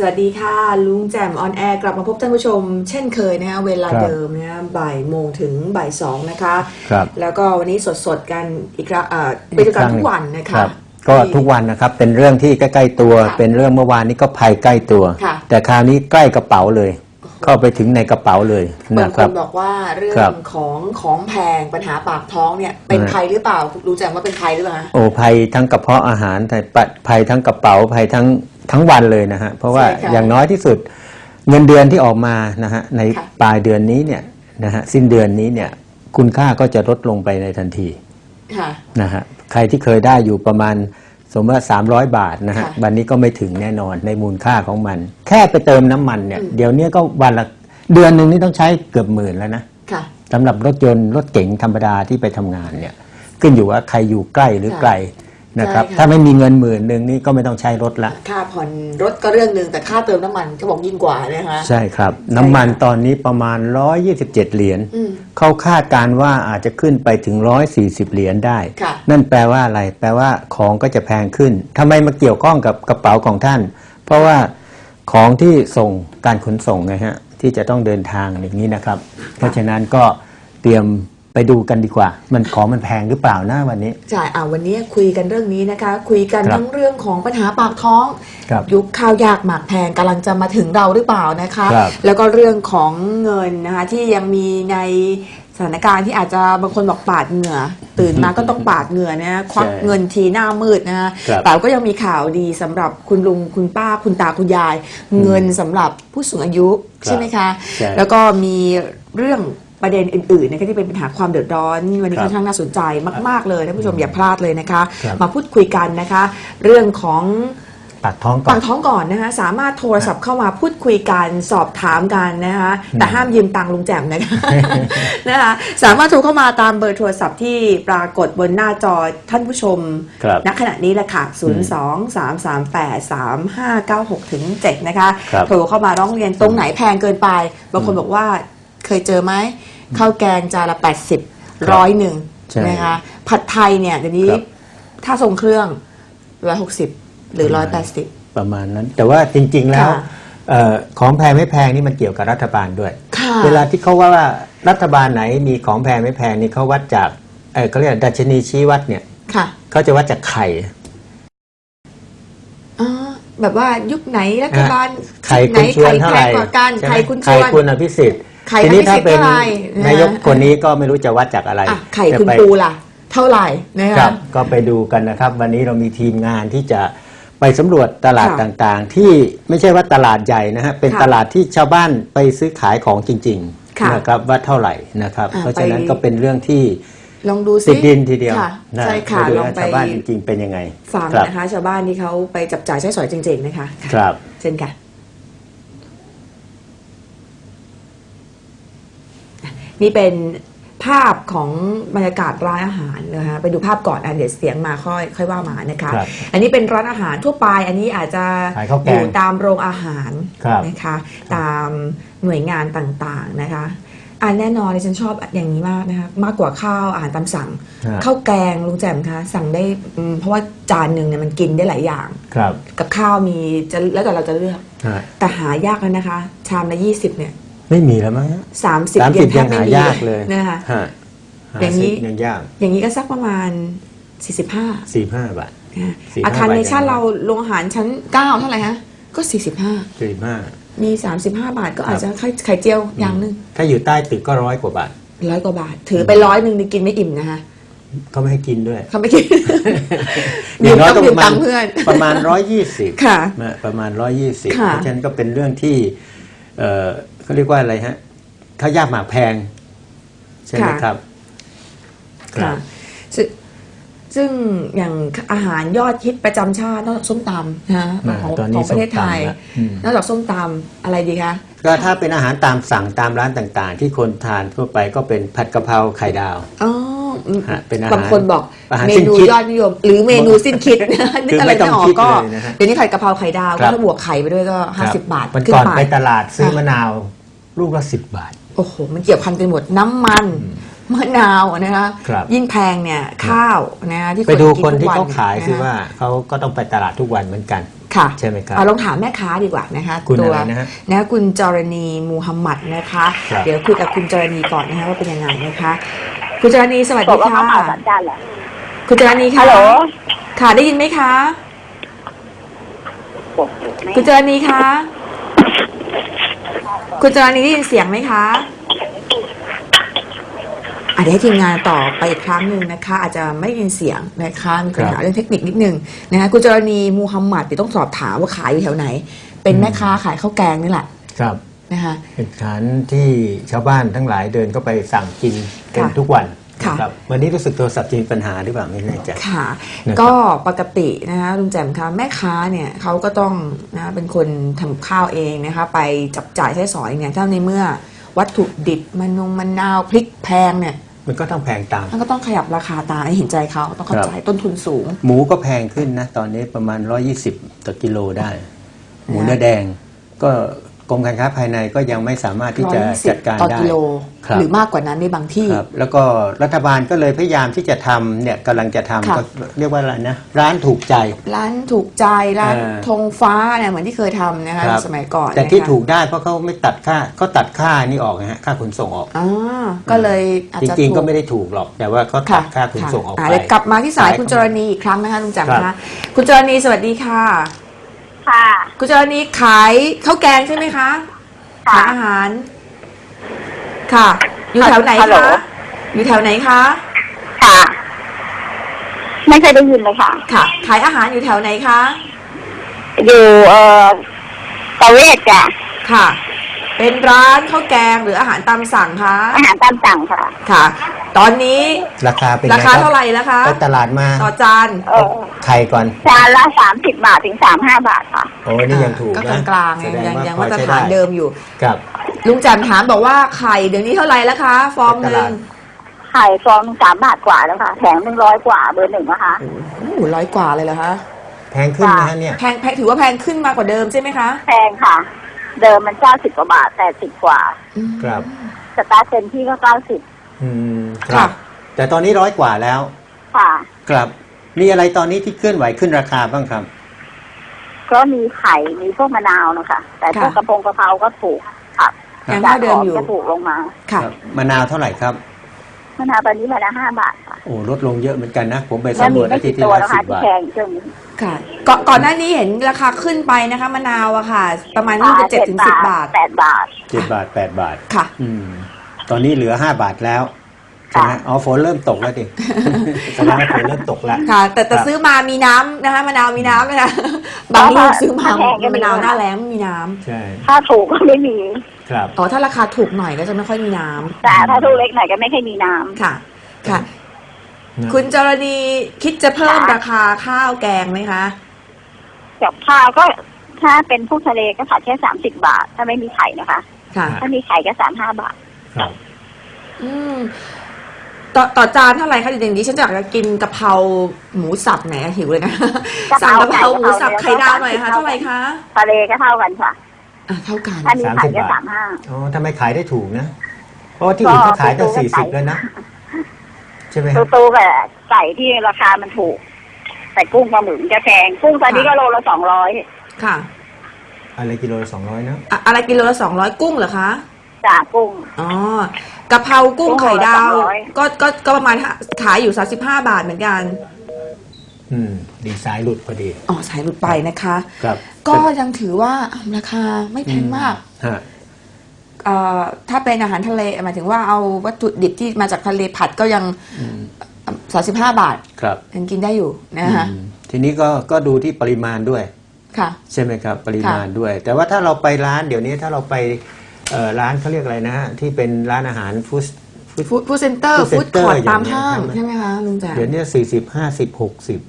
สวัสดีค่ะ ลุงแจมออนแอร์กลับมาพบท่านผู้ชม เช่นเคยนะคะเวลาครับเดิมนะคะบ่ายโมงถึงบ่ายสองนะคะครับแล้วก็วันนี้สดๆกันอีกครั้งเอ่อเป็นด้วยกันทุกวันนะคะรับก็ทุกวันนะครับเป็นเรื่องที่ใกล้ๆตัวค่ะเป็นเรื่องเมื่อวานนี้ก็ภัยใกล้ตัวค่ะแต่คราวนี้ใกล้กระเป๋าเลย เข้าไปถึงในกระเป๋าเลยบานะงคครันบ บอกว่าเรื่อครังบ ของของแพงปัญหาปากท้องเนี่ยเป็นเออภัยหรือเปล่าลุงแจมว่าเป็นภัยหรือเปล่าคะ โอ้ภัยทั้งกระเพาะอาหารแต่ปะภัยทั้งกระเป๋าภัยทั้งทั้งวันเลยนะฮะเพราะว่าใช่ค่ะอย่างน้อยที่สุดเงินเดือนที่ออกมานะฮะในค่ะ ปลายเดือนนี้เนี่ยนะฮะสิ้นเดือนนี้เนี่ยคุณค่าก็จะลดลงไปในทันทีค่ะ นะฮะใครที่เคยได้อยู่ประมาณ สมมติว่า 300 บาทนะฮะค่ะวันนี้ก็ไม่ถึงแน่นอนในมูลค่าของมัน แค่ไปเติมน้ำมันเนี่ย อืม เดี๋ยวนี้ก็วันละเดือนหนึ่งนี่ต้องใช้เกือบหมื่นแล้วนะค่ะ สำหรับรถยนต์รถเก๋งธรรมดาที่ไปทำงานเนี่ย ขึ้นอยู่ว่าใครอยู่ใกล้หรือค่ะไกล นะครับใช่ค่ะ ถ้าไม่มีเงินหมื่นหนึ่งนี่ก็ไม่ต้องใช้รถละ ค่าผ่อนรถก็เรื่องหนึ่งแต่ค่าเติมน้ำมันก็บอกยิ่งกว่านะคะ ใช่ครับ น้ำมันตอนนี้ประมาณ 127 เหรียญอืม เขาคาดการณ์ว่าอาจจะขึ้นไปถึง 140 เหรียญได้ ค่ะ นั่นแปลว่าอะไร แปลว่าของก็จะแพงขึ้นทำไมมาเกี่ยวข้องกับกระเป๋าของท่าน เพราะว่าของที่ส่งการขนส่งไงฮะที่จะต้องเดินทางอย่างนี้นะครับ เพราะฉะนั้นก็เตรียม ไปดูกันดีกว่า มันของมันแพงหรือเปล่านะวันนี้ ใช่อ่าวันนี้คุยกันเรื่องนี้นะคะ คุยกันครับทั้งเรื่องของปัญหาปากท้อง ครับยุคข้าวยากหมากแพงกำลังจะมาถึงเราหรือเปล่านะคะ ครับแล้วก็เรื่องของเงินนะคะที่ยังมีในสถานการณ์ที่อาจจะบางคนบอกปาดเหงื่อ ตื่นมาก็ต้องปาดเหงื่อนะควักใช่เงินทีหน้ามืดนะคะครับ แต่ก็ยังมีข่าวดีสำหรับคุณลุงคุณป้าคุณตาคุณยาย เงินสำหรับผู้สูงอายุครับใช่ไหมคะ ใช่ แล้วก็มีเรื่อง ประเด็นอื่นๆนะคะที่เป็นปัญหาความเดือดร้อน วันนี้ครับค่อนข้างน่าสนใจมาก ๆ เลยท่านผู้ชมอย่าพลาดเลยนะคะครับมาพูดคุยกันนะคะ เรื่องของปากท้องก่อปานกท้องก่อนนะคะสามารถโทรศัพท์เข้ามาพูดคุยกันสอบถามกันนะคะแต่อืมห้ามยืมตังค์ลุงแจ่มนะคะนะคะสามารถโทรเข้ามาตามเบอร์โทรศัพท์ที่ปรากฏบนหน้าจอท่านผู้ชมครับณขณะนี้แหละค่ะ 0 2 3 3 8 3 5 9 6ถึง7นะคะครับโทรเข้ามาร้องเรียนตรงไหนแพงเกินไป บางคนบอกว่า เคยเจอไหมข้าวแกงจานละ 80ร้อยหนึ่งใช่นะคะผัดไทยเนี่ยเดี๋ยวนี้ครับ ถ้าทรงเครื่อง 160 หรือ 180 ประมาณนั้น แต่ว่าจริง ๆ แล้วค่ะเอ่อของแพงไม่แพงนี่มันเกี่ยวกับรัฐบาลด้วย ค่ะเวลาที่เขาว่าว่ารัฐบาลไหนมีของแพงไม่แพงนี่เขาวัดจากเออเขาเรียกดัชนีชี้วัดเนี่ยค่ะเขาจะวัดจากไข่ อ๋อแบบว่ายุคไหนรัฐบาลไข่ไหนคุณชวนใครเท่าแพไหร่งกว่ากันใช่ไหมใครคุณชไข่วน คุณอภิสิทธิ์ ไข่ทีนี้ถ้าเป็นอภิสิทธิ์เท่าไหร่นะนายกคนนี้ก็ไม่รู้จะวัดจากอะไรอะไข่จะคุณไป ปูล่ะ เท่าไหร่นะคคะรับก็ไปดูกันนะครับ วันนี้เรามีทีมงานที่จะไปสำรวจตลาดค่ะต่างๆ ที่ไม่ใช่ว่าตลาดใหญ่นะฮะเป็นค่ะตลาดที่ชาวบ้านไปซื้อขายของจริงค่ะๆนะครับว่าเท่าไหร่นะครับ อ่าเพราะฉะนั้นไป ก็เป็นเรื่องที่ลองดูติซิดดินทีเดียวค่ะนะใช่ค่ะไปดูลองว่าไปชาวบ้านจริงๆเป็นยังไงฟังครับนะคะ ชาวบ้านที่เขาไปจับจ่ายใช้สอยจริงๆนะคะค่ะครับ เช่นค่ะ นี่เป็นภาพของบรรยากาศร้านอาหารนะคะไปดูภาพก่อนอะเดี๋ยวเสียงมาค่อยค่อยว่ามานะคะครับอันนี้เป็นร้านอาหารทั่วไป อันนี้อาจจะขายข้าวแกงอยู่ตามโรงอาหารครับนะคะ ตามหน่วยงานต่างๆนะคะอันแน่นอนดิฉันชอบอย่างนี้มากนะคะมากกว่าข้าวอาหารตามสั่งฮะ ข้าวแกงลุงแจ่มคะสั่งได้อืมเพราะว่าจานหนึ่งเนี่ยมันกินได้หลายอย่าง ครับกับข้าวมีจะแล้วแต่เราจะเลือก ฮะแต่หายากแล้วนะคะ ชามละยี่สิบเนี่ย ไม่มีแล้วมั้งฮะสามสิบสามสิบแทยับงไม่หามียากเลยนะคะฮะหอย่างนี้นี้ยังยากอย่างนี้ก็สักประมาณสี่สิบห้าสี่ห้าบาท45อาคารบาทเนชั่นยังเราโรงอาหารชั้นเก้าเท่าไหร่ฮะก็สี่สิบห้าสี่ห้ามีสามสิบห้าบาทก็อาจครับจะไข่ไข่เจียวอย่างหนึ่งถ้าอยู่ใต้ตึกก็ร้อยกว่าบาทร้อยกว่าบาท ถือไปร้อยหนึ่งนี่กินไม่อิ่มนะคะเขาไม่ให้กินด้วยเขาไม่กินอย่างน้อยก็ยืปมระมาตัณงค์เพื่อนประมาณร้อยยี่สิบค่ะประมาณร้อยยี่สิบค่ะเพราะฉะนั้นก็เป็นเรื่องที่ เอ่อเขาเรียกว่าอะไรฮะถ้ายากหมากแพง ใช่ไหมครับค่ะซึ่งซึ่งอย่างอาหารยอดฮิตประจำชาตินอกจากส้มตำนะอ่าของตอนนี้ของประเทศไทย ส้มตำละอืม นอกจากส้มตำอะไรดีคะก็ถ้าเป็นอาหารตามสั่งตามร้านต่างๆ ที่คนทานทั่วไปก็เป็นผัดกะเพราไข่ดาว อ๋ออืมฮะเป็นอาหารบางคนบอกอาหารเมสิ้นนูคิดยอดนิยม หรือเมนูสิ้นคิดนะนึกอะไรคือไม่ต้ไม่องออกคิดก็เลยนะฮะเดี๋ยวนี้ไข่กะเพราไข่ดาวครัก็บ ถ้าบวกไข่ไปด้วยก็ครับ50 บาทวันขึ้นก่อนไปไปตลาดซื้อค่ะมะนาว ลูกละสิบบาท โอ้โห มันเกี่ยวพันกันหมดน้ำมันมะนาวนะคะครับ ยิ่งแพงเนี่ยข้าวนะคะที่ไปดูกิคนที่ทุกเขาวัขายซินะคะว่าเขาก็ต้องไปตลาดทุกวันเหมือนกัน ค่ะใช่ไหมครับเอาลองถามแม่ค้าดีกว่านะคะคุณตัอะวไรนะฮะนะคะคุณจรณีมูฮัมหมัดนะคะ ครับ เดี๋ยวคุยกับคุณจรณีก่อนนะคะว่าเป็นยังไงนะคะ คุณจรณีสวัสบอดีกว่าค่ะเขาผ่าสัญญาณเหรอคุณจรณีค่ะฮัลโหลค่ะได้ยินไหมคะ คุณจรณีคะ คุณจรณีได้ยินเสียงไหมคะอาจจะให้ทีมงานต่อไปอีกครั้งหนึ่งนะคะ อาจจะไม่ได้ยินเสียงนะคะมีปัญหาครับเรื่องเทคนิคนิดนึงนะคะคุณจรณีมูฮัมหมัดเดี๋ยวต้องสอบถามว่าขายอยู่แถวไหน เป็นแม่ค้าขายข้าวแกงนี่แหละครับนะคะเป็นฐานที่ชาวบ้านทั้งหลายเดินเข้าไปสั่งกินกันค่ะทุกวัน ค่ะนะครับวันนี้รู้สึกโทรศัพท์จะมีปัญหาหรือเปล่าไม่แน่ใจ ค่ะ นะครับก็ปกตินะคะลุงแจ่มคะแม่ค้าเนี่ยเขาก็ต้องนะเป็นคนทำข้าวเองนะคะ ไปจับจ่ายใช้สอยเนี่ยถ้าในเมื่อวัตถุดิบมันนงมันนาวพริกแพงเนี่ยมันก็ต้องแพงตาม มันก็ต้องขยับราคาตามให้เห็นใจเขาต้องเข้าครับใจต้นทุนสูง หมูก็แพงขึ้นนะ ตอนนี้ประมาณ 120 ต่อกิโลได้ หมูนะเนื้อแดงก็ กรมการค้าภายในก็ยังไม่สามารถที่จะจัดการต่อได้กิโลครับหรือมากกว่านั้นในบางที่ครับแล้วก็รัฐบาลก็เลยพยายามที่จะทำเนี่ยกำลังจะทำค่ะก็เรียกว่าอะไรนะร้านถูกใจ ร้านถูกใจร้านเออธงฟ้าเนี่ยเหมือนที่เคยทำนะคะครับสมัยก่อนแต่ที่นะคะถูกได้เพราะเขาไม่ตัดค่าเขาตัดค่านี่ออกนะฮะค่าขนส่งออกอ่าก็เลยอาจจจะริงถูๆก็ไม่ได้ถูกหรอกแต่ว่าเขาตัค่ะดค่าขนส่งออกค่ะไปเดี๋ยวกลับมาที่สายสายคุณจรณีอีกครั้งนะคะลุงแจ่มครัคะบคุณจรณีสวัสดีค่ะ ค่ะ คุณจรณีขายข้าวแกงใช่ไหมคะค่ะขายอาหาร ค่ะ อยู่แถวไหนฮัลโหล คะอยู่แถวไหนคะค่ะ ไม่เคยได้ยินเลยค่ะ ค่ะ ขายอาหารอยู่แถวไหนคะอยู่เอ่อประเวศจ้ะค่ะ เป็นร้านข้าวแกงหรืออาหารตามสั่งคะอาหารตามสั่งค่ะ ค่ะ ตอนนี้ราคาเป็นราไงคาบเท่าไหร่แล้วคะไปตลาดมาต่อจาน เออไข่ก่อน จานละสามสิบบาทถึงสามห้าบาทค่ะ โอ้นี่ยังถูกก็นะกลางๆไงแสดยังว่ยังพอมาตรใช้ฐานไเดิมอยู่ ครับ ลุงจันถามบอกว่าไข่เดี๋ยวนี้เท่าไหร่แล้วคะฟองหตนึ่ลางดไข่ฟองสามบาทกว่าแล้วค่ะ แถมหนึ่งร้อยกว่าเบอร์หนึ่งนะคะ โอ้โหร้อยกว่าเลยเหรอคะแพงขึ้นนะฮะเนี่ย แพงแพงถือว่าแพงขึ้นมากกว่าเดิมใช่ไหมคะแพงค่ะ เดิมมันเก้าสิบกว่าบาทแต่สิบกว่าอืมครับ สตาร์ทเต็มที่ก็เก้าสิบ อืมคค่ะรับ แต่ตอนนี้ร้อยกว่าแล้ว ค่ะครับ มีอะไรตอนนี้ที่เคลื่อนไหวขึ้นราคาบ้างครับ ก็มีไข่มีพวกมะนาวนะคะแต่พวกค่ะ กระพงกระเพราก็ถูกค่ะยังเท่าเดิมอยู่ก็ถูกลงมาค่ะ ครับมะนาวเท่าไหร่ครับ มะนาวตอนนี้มาละห้าบาทค่ะโอ้ลดลงเยอะเหมือนกันนะ ผมไปแล้วสำรมีวจไม่อาทิตกี่ย์ที่ตัวแล้วนะสิคะบที่บาท แพงช่วงนี้ค่ะก่อนก่อนหน้านี้เห็นราคาขึ้นไปนะคะมะนาวอะค่ะ ประมาณลูกละเจ็ดถึงสิบบาท แปดบาท เจ็ดบาทแปดบาท ค่ะ อืม ตอนนี้เหลือห้าบาทแล้วใช่ไหมค่ะอ๋อฝนเริ่มตกแล้วดิแสดงว่าฝนเริ่มตกแล้ว ค่ะ แต่แต่ครับซื้อมามีน้ำนะคะมะนาวมีน้ำนะคะบางลูกซื้อมาแพงก็มีมะนาวหน้าแล้งไม่มีน้ำใช่ถ้าถูกก็ไม่มี ครับ อ๋อถ้าราคาถูกหน่อยก็จะไม่ค่อยมีน้ำแต่ถ้าถูกเล็กหน่อยก็ไม่ค่อยมีน้ำ ค่ะ ค่ะ นะคุณจรณีคิดจะเพิ่มค่ะราคาข้าวแกงไหมคะ กับข้าวก็ถ้าเป็นพวกทะเลก็ขายแค่สามสิบบาท ถ้าไม่มีไข่นะคะ ค่ะ ถ้ามีไข่ก็สามห้าบาท ครับอืมต่อต่อจานเท่าไหร่คะเดี๋ยวอย่างนี้ฉันจะอยากจะกินกะเพราหมูสับไหนอะหิวเลยนะกะเพสั่งรากะเพราหมูสับกะเพราไข่ดาวหน่อยค่ะเท่าเท่าไหร่คะทะเลก็เท่ากันค่ะอะเท่ากันถ้ามีไข่ก็30บาสาทมห้าอ๋อทำไมขายได้ถูกนะ เพราะว่าที่อื่นเขาขายตั้งก็สี่สิบก็แล้วนะ ใช่ไหมตูฮะตูกับไก่ที่ราคามันถูก แต่กุ้งปลาหมึกจะแพงกุ้งตอนนี้ก็โลละสองร้อยค่ะ อะไรกิโลละสองร้อยนะ อะอะไรกิโลละสองร้อยกุ้งเหรอคะ จากกุ้ง อ๋อกะเพรากุ้งไข่ดาว กุ้งโลละ200ก็ก็ก็ประมาณขายอยู่ 35 บาทเหมือนกัน อืม ดีไซน์หลุดพอดี อ๋อ สายหลุดไปนะคะ ครับก็ยังถือว่าราคาไม่แพงมากฮะ เอ่อถ้าเป็นอาหารทะเลหมายถึงว่าเอาวัตถุดิบที่มาจากทะเลผัดก็ยังอืม35บาท ครับยังกินได้อยู่นะคะอืมทีนี้ก็ก็ดูที่ปริมาณด้วย ค่ะ ใช่ไหมครับ ปริมาณด้วย แต่ว่าถ้าเราไปร้านเดี๋ยวนี้ถ้าเราไป เอ่อร้านเขาเรียกอะไรนะฮะที่เป็นร้านอาหารฟู้ดฟู้ด ฟู้ดฟู้ดเซ็นเตอร์ food ฟู้ด center คอร์ตอย่างตามเงี้ยห้างใช่ไหมใช่ไหมคะลุงจ๋าเดี๋ยวนี้สี่สิบห้าสิบหกสิบ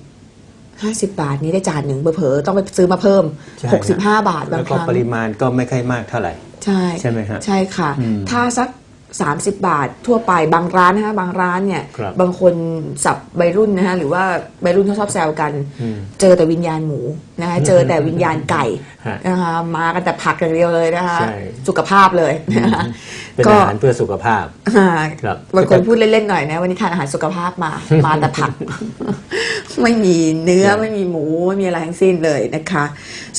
ห้าสิบบาทนี้ได้จานหนึ่งเผลอๆต้องไปซื้อมาเพิ่มใช่หกสิบห้าบาทบาแล้งวคก็รั้งปริมาณก็ไม่ค่อยมากเท่าไหร่ ใช่ใช่ไหมฮะใช่ค่ะ อืม ถ้าสัก 30 บาททั่วไปบางร้านนะคะบางร้านเนี่ยครับบางคนสับใบรุ่นนะคะหรือว่าใบรุ่นเขาชอบแซวกัน อืมเจอแต่วิญญาณหมูนะคะเจอแต่วิญญาณไก่ฮะนะคะมากันแต่ผักอย่างเดียวเลยนะคะใช่ สุขภาพเลยนะคะเป็นก็อาหารเพื่อสุขภาพ อ่าครับ บางคนพูดเล่นๆหน่อยนะวันนี้ทานอาหารสุขภาพมา มาแต่ผัก ไม่มีเนื้อครับไม่มีหมูไม่มีอะไรทั้งสิ้นเลยนะคะ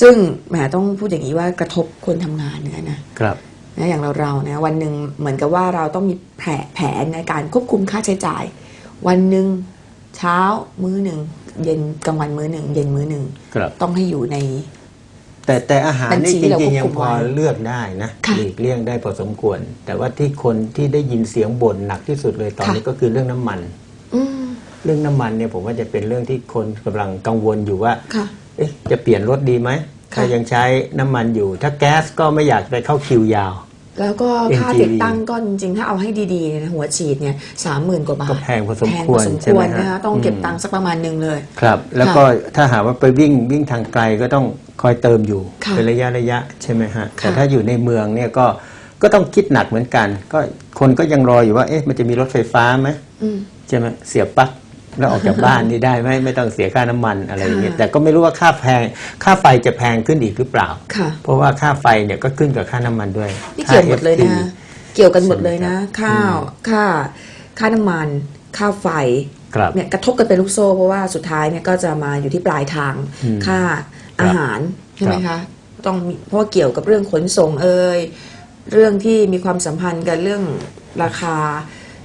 ซึ่งแหมต้องพูดอย่างนี้ว่ากระทบคนทำงานเนี่ยนะ ครับ นะอย่างเราเราๆนะวันหนึ่งเหมือนกับว่าเราต้องมีแผนแผนในการควบคุมค่าใช้จ่าย วันหนึ่งเช้ามื้อหนึ่งเย็นกลางวันมื้อหนึ่งเย็นมื้อหนึ่งครับต้องให้อยู่ใน แต่แต่อาหารบัญชีนี่จเราริงควบๆยัคุงมพอไว้เลือกได้นะค่ะหลีกเลี่ยงได้พอสมควร แต่ว่าที่คนที่ได้ยินเสียงบ่นหนักที่สุดเลยตอนค่ะนี้ก็คือเรื่องน้ำมันอืมเรื่องน้ำมันเนี่ยผมว่าจะเป็นเรื่องที่คนกำลังกังวลอยู่ว่าค่ะเอ๊ะจะเปลี่ยนรถดีไหมค่ะถ้ายังใช้น้ำมันอยู่ ถ้าแก๊สก็ไม่อยากไปเข้าคิวยาว แล้วก็ค่า NGV ติดตั้งก็จริงๆ ถ้าเอาให้ดีๆเนี่ยนะหัวฉีดเนี่ยสามหมื่นกว่าบาทก็แพงพอสมแพงคพวอรสมใช่คไหวมรฮะนะคะต้องเก็บมตังค์สักประมาณหนึ่งเลย ครับ แล้วก็ถ้าหากว่าไปวิ่งวิ่งทางไกลก็ต้องคอยเติมอยู่ค่ะเป็นระยะระยะใช่ไหมฮะค่ะแต่ถ้าอยู่ในเมืองเนี่ยก็ก็ต้องคิดหนักเหมือนกัน ก็คนก็ยังรออยู่ว่าเอ๊ะมันจะมีรถไฟฟ้าไหมอืมใช่ไหมเสียบปลั๊ก แล้วออกจากบ้านนี่ได้ไหมไม่ต้องเสียค่าน้ำมันอะไรอย่างเงี้ยค่ะแต่ก็ไม่รู้ว่าค่าแพงค่าไฟจะแพงขึ้นอีกหรือเปล่าค่ะเพราะว่าค่าไฟเนี่ยก็ขึ้นกับค่าน้ำมันด้วยนี่เกี่ยวหมดเลยนะค่าคะ FT เกี่ยวกันหมดเลยนะใช่ไหมครับข้าวค่าค่าน้ำมัน ค่าไฟครับเนี่ยกระทบกันเป็นลูกโซ่เพราะว่าสุดท้ายเนี่ยก็จะมาอยู่ที่ปลายทางอืมค่าครับอาหารใช่ไหมครัคะบต้องมีเพราะว่าเกี่ยวกับเรื่องขนส่งเอ่ยเรื่องที่มีความสัมพันธ์กับเรื่องราคา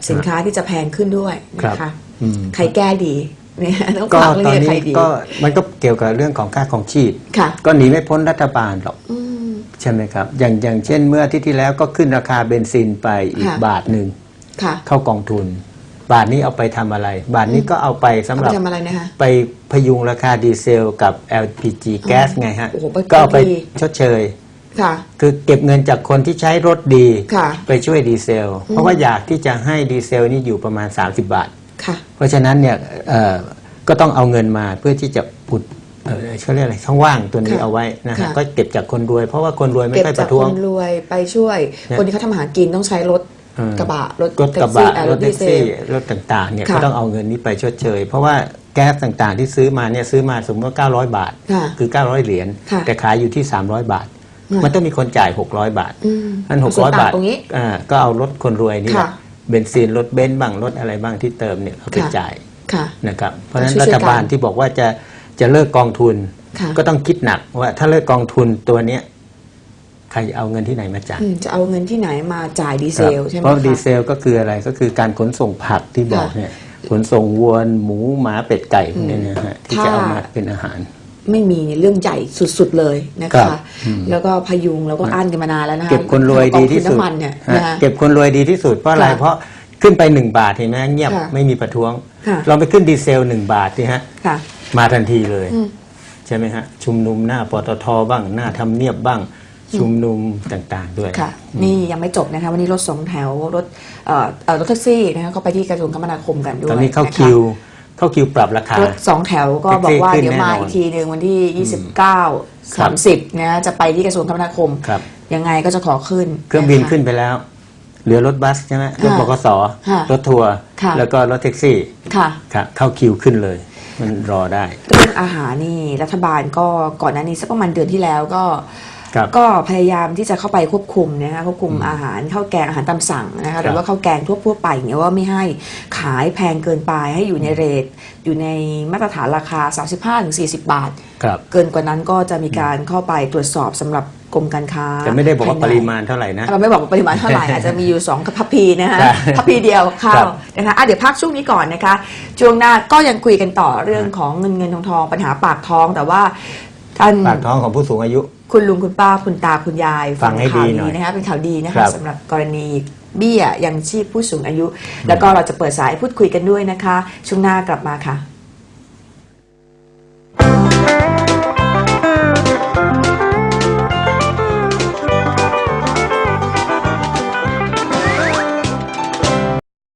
สินค้าที่จะแพงขึ้นด้วยนะคะอืม ใครแก้ดีเนี่ยต้องก็ฝากเรื่ตออนงนี้นี้ใครดี ก็มันก็เกี่ยวกับเรื่องของค่าของชีพ ค่ะ ก็หนีไม่พ้นรัฐบาลหรอกอืม ใช่ไหมครับ อย่างอย่างเช่นเมื่ออาที่ที่แล้วก็ขึ้นราคาเบนซินไปอีกค่ะ บาทหนึ่งค่ะเข้ากองทุน บาทนี้เอาไปทำอะไร บาทนี้ก็เอาไปสำเอาหไปรับทำอะไรนะคะ ไปพยุงราคาดีเซลกับ LPG แก๊สไงฮะ โอ้โหไปก็เอาไปดี ชดเชย ค่ะ คือเก็บเงินจากคนที่ใช้รถดี ค่ะไปช่วยดีเซล เพราะว่าอยากที่จะให้ดีเซลนี่อยู่ประมาณ 30 บาทค่ะ เพราะฉะนั้นเนี่ยเอ่อก็ต้องเอาเงินมาเพื่อที่จะปุดเอ่อเขาเรียกอะไรช่องว่างตัวนี้ค่ะเอาไว้นะฮะค่ะก็เก็บจากคนรวย เพราะว่าคนรวยไม่เก็บค่อยปจากระท้วคงนรวยไปช่วยเนี่ยคนที่เขาทำอาหารกินต้องใช้รถเออกระบะรถรถกระบะแท็ซี่อ่รถแท็กดีเซซี่ลรถต่างๆเนี่ยค่ะก็ต้องเอาเงินนี้ไปชดเชย เพราะว่าแก๊สต่างๆที่ซื้อมาเนี่ยซื้อมาสมมติว่า900 บาทค่ะคือ 900 เหรียญค่ะแต่ขายอยู่ที่ 300 บาทค่ะมันต้องมีคนจ่าย 600 บาทอืมอันหกส่วร้อยต่งบาทตรงนี้อ่าก็เอารถคนรวยนี่แหละค่ะ เบนซินรถเบนซ์บ้างรถอะไรบ้างที่เติมเนี่ยเอาไปค่ะ จ่ายค่ะ นะครับเพราะฉะนั้นช่วยๆรัฐบาลกันที่บอกว่าจะจะเลิกกองทุน ค่ะ ก็ต้องคิดหนักว่าถ้าเลิกกองทุนตัวเนี้ยใครจะเอาเงินที่ไหนมาจ่ายอืมจะเอาเงินที่ไหนมาจ่ายดีเซลครับใช่ไหมเพราะคะ ดีเซลก็คืออะไรก็คือการขนส่งผักที่บอกค่ะเนี่ยขนส่งวัวหมูหมาเป็ดไก่พวกนี้นะฮะที่จะถ้าเอามาเป็นอาหาร ไม่มีเรื่องใหญ่สุดๆเลยนะครัคะ บอืม แล้วก็พยุงแล้วก็อั้นกันมานานแล้วนะคะเก็บคนรวยดีที่สุดกองทุนน้ำมันเนี่ยฮะนะคะเก็บคนรวยดีที่สุดเพราะอะไรค่ะเพราะขึ้นไปหนึ่งบาทเห็นไหมเงียบค่ะไม่มีประท้วงค่ะ ลองไปขึ้นดีเซลหนึ่งบาทสิฮะค่ะ มาทันทีเลย อืม ใช่ไหมฮะชุมนุมหน้าปตทบ้างหน้าทำเนียบบ้างชุมนุมต่างๆ ด้วย ค่ะ นี่ยังไม่จบนะคะวันนี้รถสองแถวรถเอ่อเอ่อรถแท็กซี่นะคะก็ไปที่กระทรวงคมนาคมกันด้วยตอนนี้เข้าะะคิว เข้าคิวปรับราคารถสองแถวก็บอกว่าแท็กซี่ขึ้นเดี๋ยวมาแน่นอนอีกทีหนึ่งวันที่ 29ครับ30นะจะไปที่กระทรวงคมนาคมครับ ยังไงก็จะขอขึ้น เครื่องบินะะขึ้นไปแล้ว เหลือรถบัสใช่ไหมรถบกสค่ะรถทัวร์ค่ะแล้วก็รถแท็กซี่ค่ะครับเข้าคิวขึ้นเลย มันรอได้เรื่องอาหารนี่รัฐบาลก็ก่อนหน้านี้สักประมาณเดือนที่แล้วก็ ครับก็พยายามที่จะเข้าไปควบคุมนะคะควบคุมอาหารข้าวแกงอาหารตามสั่งนะคะหรือว่าข้าวแกงทั่วทั่วๆไปเนี่ยว่าไม่ให้ขายแพงเกินไปให้อยู่ในเรทอยู่ในมาตรฐานราคา 35-40 บาท ครับเกินกว่านั้นก็จะมีการเข้าไปตรวจสอบสำหรับกรมการค้าแต่ไม่ได้บอกว่าภยในปริมาณเท่าไหร่นะ เราไม่บอกว่าปริมาณเท่าไหร่ อาจจะมีอยู่2พัพพีนะฮะใช่พัพพีเดียวข้าครัวบนะคะอะเดี๋ยวพักช่วงนี้ก่อนนะคะช่วงหน้าก็ยังคุยกันต่อเรื่องของเงินเงินทองทองปัญหาปากท้องแต่ว่าท่าน ปากท้องของผู้สูงอายุ คุณลุงคุณป้าคุณตาคุณยายฟังให้ดีข่าวหน่อยนะคะเป็นข่าวดีนะครัคะบสำหรับกรณีเบี้ยยังชีพผู้สูงอายุ แล้วก็เราจะเปิดสายพูดคุยกันด้วยนะคะ ช่วงหน้ากลับมาค่ะ